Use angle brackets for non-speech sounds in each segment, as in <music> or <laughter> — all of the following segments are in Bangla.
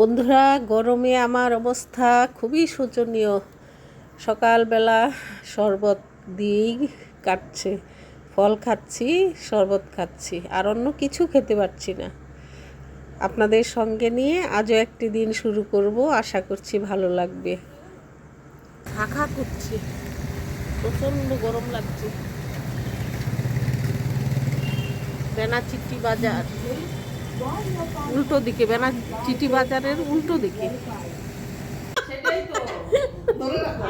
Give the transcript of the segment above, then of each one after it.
বন্ধুরা, গরমে আমার অবস্থা খুবই শোচনীয়। সকালবেলা শরবত দিয়েই কাটছে, ফল খাচ্ছি, শরবত খাচ্ছি, আর অন্য কিছু খেতে পারছি না। আপনাদের সঙ্গে নিয়ে আজও একটি দিন শুরু করব, আশা করছি ভালো লাগবে। খাখা করছি, প্রচণ্ড গরম লাগছে। বেনাচিটি বাজার। উল্টো দিকে বেলা চিটি বাজারের উল্টো দিকে।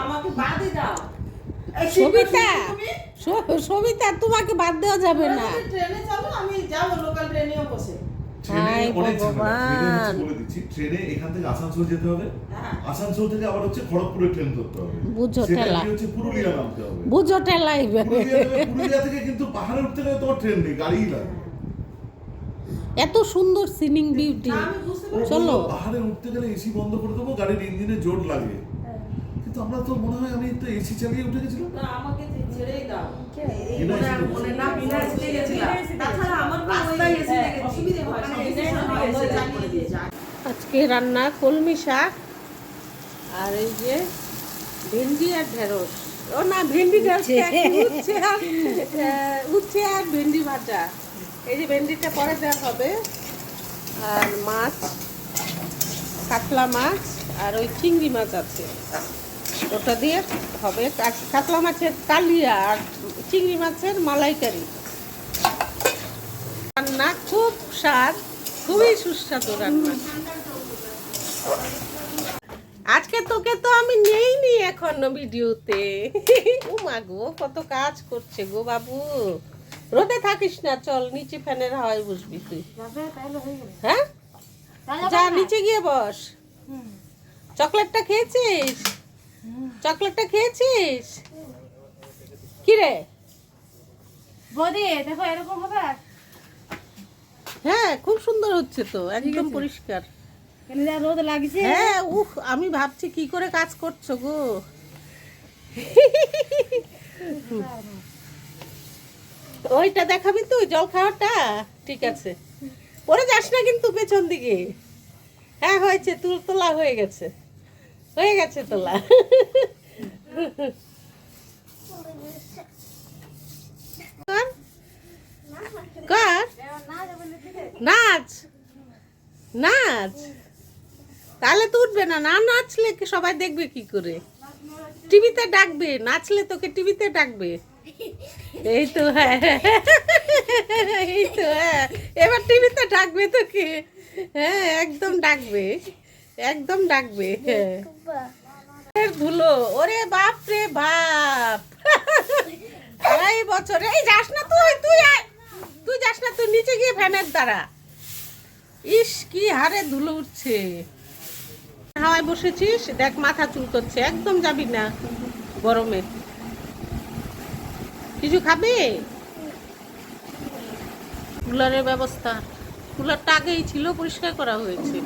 আমাকে বাদই দাও। সবিতা সবিতা তোমাকে বাদ দেওয়া যাবে না। তুমি ট্রেনে চলো আমি যাব লোকাল ট্রেনেও বসে। ট্রেনে হায় অনেক ঝামেলা। ট্রেনে হচ্ছে ভগবান। বলে দিচ্ছি, ট্রেনে এখান থেকে আসানসোল যেতে হবে। হ্যাঁ। আসানসোল থেকে আবার হচ্ছে খড়গপুরে ট্রেন ধরতে হবে। বুঝো সেটা হচ্ছে পুরুলিয়া নামতে হবে। বুঝো টেলাই থেকে- পুরুলিয়া থেকে কিন্তু পাহাড়ে উঠতে গেলে তোমার ট্রেন নেই গাড়িই লাগে। এত সুন্দর সিনিং বিউটি। চলো। পাহাড়ে উঠতে গেলে এসি বন্ধ করে দেবো গাড়ির ইঞ্জিনে জোর লাগে। কিন্তু আমরা তো মনে হয় আমি তো এসি চালিয়ে উঠে গেছিলাম। না আমাকে যে ছেড়েই দাও। মনে মনে না বিনা এসে গেছিলাম। তাছাড়া আমার রাস্তায় এসে অসুবিধা হয় সব এসে চালিয়ে দিয়েছে। আজকে রান্না কলমি শাক আর এই যে ভেন্ডি আর ঢেঁড়স। ও না ভেন্ডি ঢেঁড়স কি, উচ্ছে আর উচ্ছে আর ভেন্ডি ভাজা। এই যে ভেন্ডিটা পরে দেওয়া হবে। আর মাছ, কাতলা মাছ আর ওই চিংড়ি মাছ আছে। ওটা দিয়ে হবে কাতলা মাছের কালিয়া আর চিংড়ি মাছের মালাইকারি। রান্না খুব স্বাদ, খুবই সুস্বাদু রান্না। আজকে তোকে তো আমি নেইনি এখনও ভিডিওতে। ও মা গো, কত কাজ করছে গো বাবু। রোদে থাকিস না চল নিচে ফ্যানের হাওয়ায় বসবি তুই। হ্যাঁ যা নিচে গিয়ে বস। চকলেটটা খেয়েছিস? চকলেটটা খেয়েছিস? কি রে? বৌদি দেখো এরকম হবে? হ্যাঁ খুব সুন্দর হচ্ছে তো একদম পরিষ্কার। রোদ লাগছে? হ্যাঁ উফ আমি ভাবছি কি করে কাজ করছ গো। <laughs> ওইটা দেখাবি তুই, জল খাওয়াটা? ঠিক আছে। পরে যাস না কিন্তু পেছন দিকে। হ্যাঁ হয়েছে, তুল, তোলা হয়ে গেছে। হয়ে গেছে তোলা। কর। নাচ। নাচ। তাহলে তো উঠবে না। না নাচলে সবাই দেখবে কি করে? টিভিতে ডাকবে, নাচলে তোকে টিভিতে ডাকবে। এই তো হ্যাঁ। এই তো হ্যাঁ। এবার টিভিতে ডাকবে তোকে। হ্যাঁ একদম ডাকবে। একদম ডাকবে হ্যাঁ। ধুলো, ওরে বাপ রে বাপ। আড়াই বছর। এই যাস না তুই তুই তুই যাস না, তুই নিচে গিয়ে ফ্যানের দ্বারা। ইস, কি হারে ধুলো উঠছে। হাওয়ায় বসেছিস? দেখ, মাথা চুল করছে। একদম যাবি না গরমে। কিছু খাবে? কুলারের ব্যবস্থা। কুলারটা আগেই ছিল, পরিষ্কার করা হয়েছে।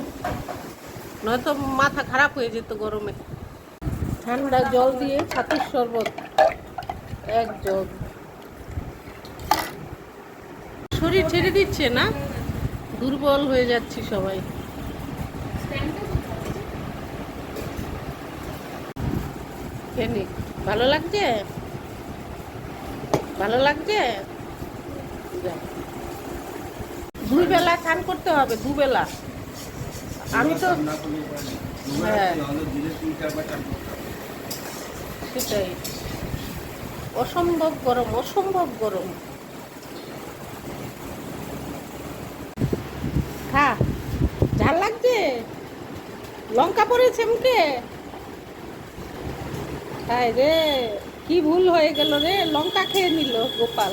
নয়তো মাথা খারাপ হয়ে যেত গরমে। ঠান্ডা জল দিয়ে ছাতুর শরবত। এক জগ। শরীর ছেড়ে দিচ্ছে না? দুর্বল হয়ে যাচ্ছি সবাই। কেন, ভালো লাগছে? ভালো লাগছে। দুই বেলা স্নান করতে হবে, দুবেলা। আমি তো হ্যাঁ। সেটাই। অসম্ভব গরম অসম্ভব গরম। খা, ঝাল লাগছে? লঙ্কা পড়েছে মুখে? হায় রে। কি ভুল হয়ে গেল রে? লঙ্কা খেয়ে নিল গোপাল।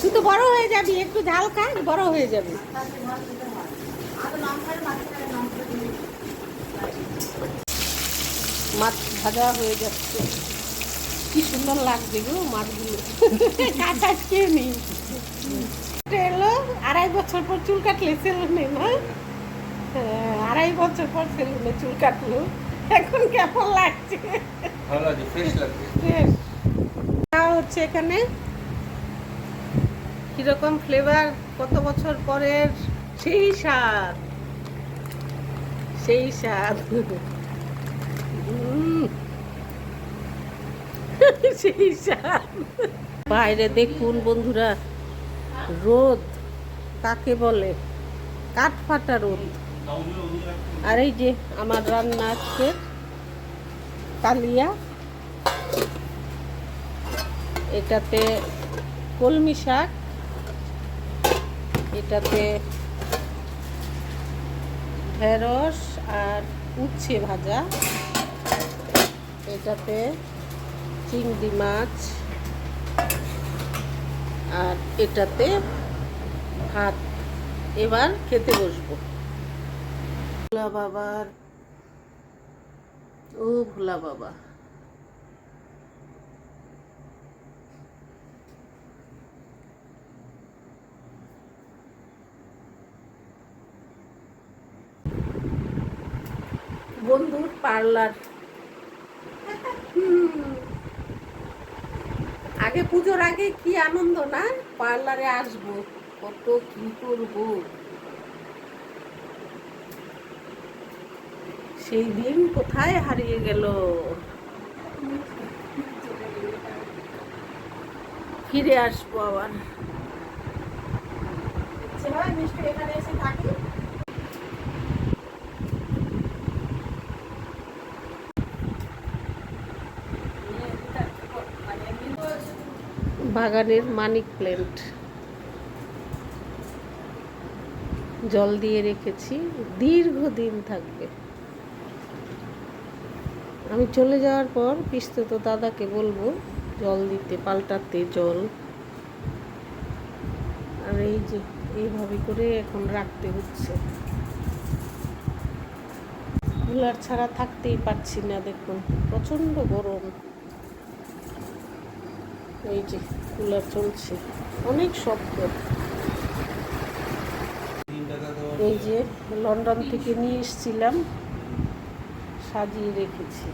তুই তো বড় হয়ে যাবি একটু ঝাল খা বড় হয়ে যাবি। মাছ ভাজা হয়ে যাচ্ছে। কি সুন্দর লাগছে গো মাছগুলো। কাঁচা খেয়ে নি এলো আড়াই বছর পর চুল কাটলে সেলুনে না? হ্যাঁ, আড়াই বছর পর সেলুনে চুল কাটলো। এখন কেমন লাগছে? ভালো লাগছে ফ্রেশ লাগছে। বেশ। হচ্ছে এখানে। কীরকম ফ্লেভার কত বছর পরের? সেই স্বাদ। সেই স্বাদ। <laughs> সেই স্বাদ। বাইরে দেখুন বন্ধুরা রোদ। কাকে বলে? কাঠ ফাটা রোদ। আর এই যে আমার রান্না আজকে কালিয়া এটাতে কলমি শাক, এটাতে ঢেঁড়স আর উচ্ছে ভাজা, এটাতে চিংড়ি মাছ, আর এটাতে ভাত। এবার খেতে বসবো। ভোলা বাবার। ও ভোলা বাবা। বন্ধুর পার্লার। আগে পুজোর আগে কি আনন্দ না? পার্লারে আসব, কত কি করব? সেই দিন কোথায় হারিয়ে গেল? ফিরে আসব আবার। এখানে এসে থাকি। বাগানের মানিক প্ল্যান্ট। জল দিয়ে রেখেছি দীর্ঘদিন থাকবে। আমি চলে যাওয়ার পর পিস্তত দাদাকে বলব, জল দিতে, পাল্টাতে জল। আর এই যে, এইভাবে করে এখন রাখতে হচ্ছে। কুলার ছাড়া থাকতেই পারছি না, দেখুন, প্রচণ্ড গরম। এই যে, কুলার চলছে, অনেক শব্দ। এই যে, লন্ডন থেকে নিয়ে এসেছিলাম। সাজিয়ে রেখেছি।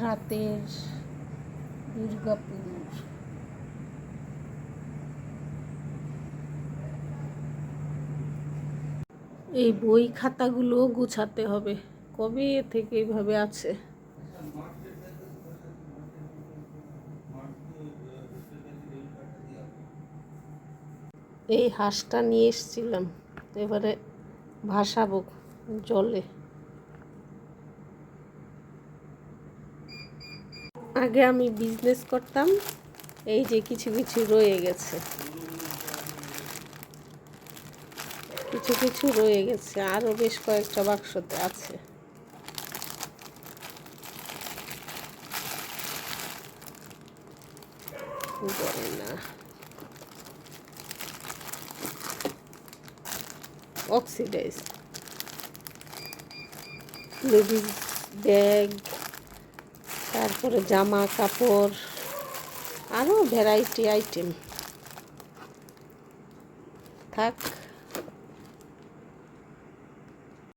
রাতের দুর্গাপুর এই বই খাতাগুলো গুছাতে হবে। কবে থেকে এইভাবে আছে? এই হাঁসটা নিয়ে এসেছিলাম। এবারে ভাসাবো জলে। আগে আমি বিজনেস করতাম, এই যে কিছু কিছু রয়ে গেছে। কিছু কিছু রয়ে গেছে আরও বেশ কয়েকটা বাক্সতে আছে। অক্সিডাইজ লেডিস ব্যাগ তারপরে জামা কাপড় আরও ভ্যারাইটি আইটেম থাক।